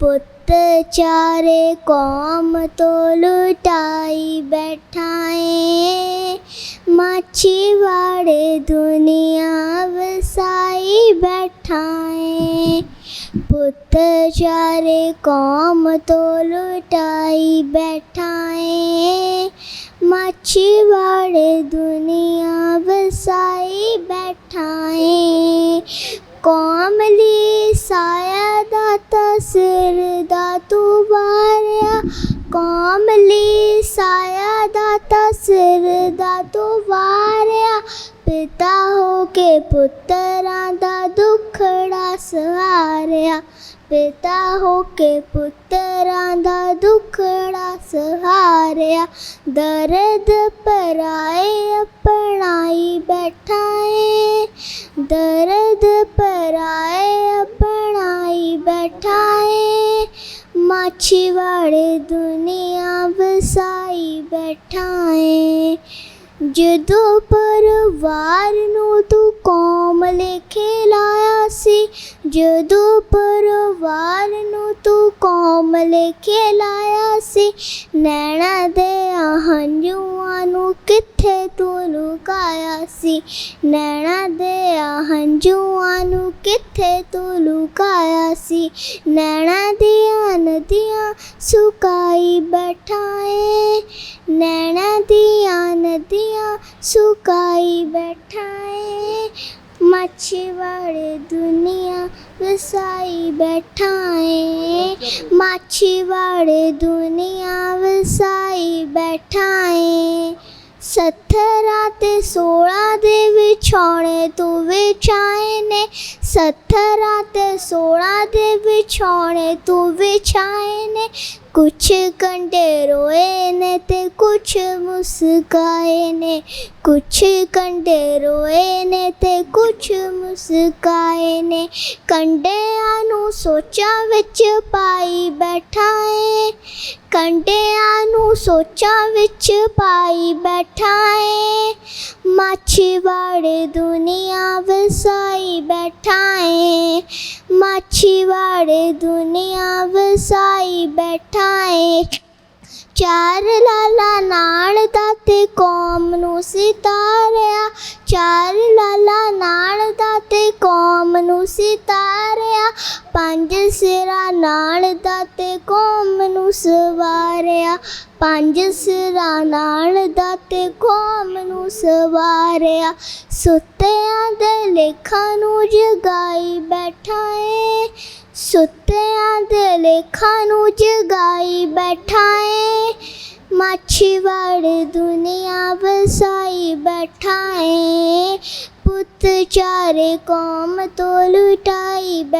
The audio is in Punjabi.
ਪੁੱਤ ਚਾਰੇ ਕੌਮ ਤੋਂ ਲੁਟਾਈ ਬੈਠਾ ਮਾਛੀ ਵਾੜੇ ਦੁਨੀਆ ਵਸਾਈ ਬੈਠਾਏ। ਪੁੱਤ ਚਾਰੇ ਕੌਮ ਤੋਂ ਲੁਟਾਈ ਬੈਠਾਏ। ਮਾਛੀ ਵਾੜੇ ਦੁਨੀਆ ਵਸਾਈ ਬੈਠਾਏ। ਕੌਮ ਲਈ ਵਾਰਿਆ, ਕੌਮ ਲਈ ਸਾਇਆ ਦਾ ਤਸਰ ਦਾ ਤੂੰ ਵਾਰਿਆ। ਪਿਤਾ ਹੋ ਕੇ ਪੁੱਤਰਾਂ ਦਾ ਦੁੱਖੜਾ ਸਹਾਰਿਆ। ਪਿਤਾ ਹੋ ਕੇ ਪੁੱਤਰਾਂ ਦਾ ਦੁੱਖੜਾ ਸਹਾਰਿਆ। ਦਰਦ ਪਰਾਏ ਅਪਣਾਈ ਬੈਠਾ ਦਰਦ ਪਰਾਏ ਮਾਛੀ ਦੁਨੀਆ ਵਸਾਈ ਬੈਠਾ ਏ ਜਦੋਂ ਪਰਿਵਾਰ ਨੂੰ ਤੂੰ ਕੌਮ ਲੇਖੇ ਲਾਇਆ ਸੀ, ਜਦੋਂ ਪਰਿਵਾਰ ਤੂੰ ਕੌਮ ਲੇਖੇ ਲਾਇਆ ਸੀ ਨੈਣਾ ਦੇ ਹੰਝੂਆਂ ਨੂੰ ਕਿੱਥੇ ਤੂੰ ਲੁਕਾਇਆ ਸੀ ਨੈਣਾ ਦੇ ਹੰਝੂਆਂ ਨੂੰ ਕਿੱਥੇ ਤੂੰ ਲੁਕਾਇਆ ਸੀ ਨੈਣਾ ਦੀਆਂ ਨਦੀਆਂ ਸੁਕਾਈ ਬੈਠਾ ਏ ਨੈਣਾ ਮਾਛੀ ਵਾੜੇ ਦੁਨੀਆ ਵਸਾਈ ਬੈਠਾ ਏ ਮਾਛੀ ਦੁਨੀਆ ਵਸਾਈ ਬੈਠਾ ਏ ਸੱਥਰਾਂ ਤੇ ਸੋਲਾਂ ਦੇ ਵਿਛੋਣੇ ਤੂੰ ਵਿਛਾਏ ਨੇ। ਸੱਥਰਾਂ ਤੇ ਸੋਲਾਂ ਦੇ ਵਿਛੋਣੇ ਤੂੰ ਵਿਛਾਏ ਨੇ। ਕੁਛ ਕੰਡੇ ਰੋਏ ਨੇ ਤੇ ਕੁਛ ਮੁਸਕਾਏ ਨੇ ਕੁਛ ਕੰਡੇ ਰੋਏ ਨੇ ਤੇ ਕੁਛ ਮੁਸਕਾਏ ਨੇ ਕੰਡਿਆਂ ਨੂੰ ਸੋਚਾਂ ਵਿੱਚ ਪਾਈ ਬੈਠਾ ਏ ਕੰਡਿਆਂ ਨੂੰ ਸੋਚਾਂ ਵਿੱਚ ਪਾਈ ਬੈਠਾ ਏ। ਮਾਛੀ ਦੁਨੀਆ ਵਸਾਈ ਬੈਠਾ ਏ। ਮਾਛੀ ਦੁਨੀਆ ਵਸਾਈ ਬੈਠਾ ਏ। ਚਾਰ ਲਾਲਾ ਨਾਲ ਦਾਤੇ ਕੌਮ ਨੂੰ ਸਿਤਾਰਿਆ। ਚਾਰ ਲਾਲਾ ਨਾਲ ਦਾਤੇ ਕੌਮ ਨੂੰ ਸਿਤਾਰਿਆ ਪੰਜ ਸਿਰਾਂ ਨਾਲ ਦਾਤੇ ਕੌਮ ਨੂੰ ਸਵਾਰਿਆ। ਪੰਜ ਸਿਰਾਂ ਨਾਲ ਦਾਤੇ ਕੌਮ ਨੂੰ ਸਵਾਰਿਆ। ਸੁੱਤਿਆਂ ਦੇ ਲੇਖਾਂ ਨੂੰ ਜਗਾਈ ਬੈਠਾ ਏ ਸੁੱਤਿਆਂ ਦੇ ਲੇਖਾਂ ਨੂੰ ਜਗਾਈ ਬੈਠਾ ਏ ਮਾਛੀ ਵਾੜੇ ਦੁਨੀਆ ਵਸਾਈ ਬੈਠਾ ਏ ਪੁੱਤ ਚਾਰੇ ਕੌਮ ਤੋਂ ਲੁਟਾਈ ਬੈਠਾ